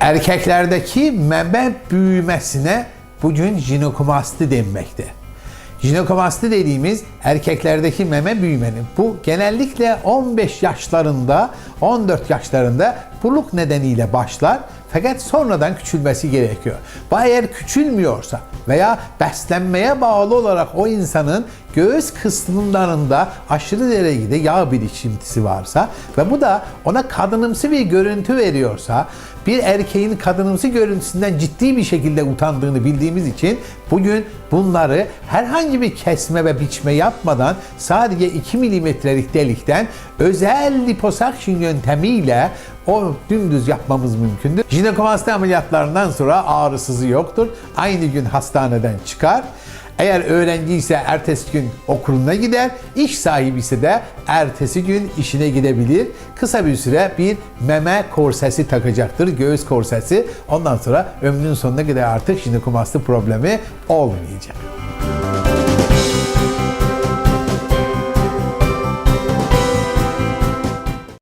Erkeklerdeki meme büyümesine bugün jinekomasti denmekte. Jinekomasti dediğimiz erkeklerdeki meme büyümenin bu genellikle 15 yaşlarında 14 yaşlarında buluk nedeniyle başlar fakat sonradan küçülmesi gerekiyor. Eğer küçülmüyorsa veya beslenmeye bağlı olarak o insanın göğüs kısımlarında aşırı derecede yağ birikintisi varsa ve bu da ona kadınımsı bir görüntü veriyorsa bir erkeğin kadınımsı görüntüsünden ciddi bir şekilde utandığını bildiğimiz için bugün bunları herhangi bir kesme ve biçme yapmadan sadece 2 milimetrelik delikten özel liposuction yöntemiyle o dümdüz yapmamız mümkündür. Jinekomasti ameliyatlarından sonra ağrısızı yoktur. Aynı gün hastaneden çıkar. Eğer öğrenci ise ertesi gün okuluna gider, iş sahibi ise de ertesi gün işine gidebilir. Kısa bir süre bir meme korsesi takacaktır, göğüs korsesi. Ondan sonra ömrünün sonuna kadar artık jinekomasti problemi olmayacak.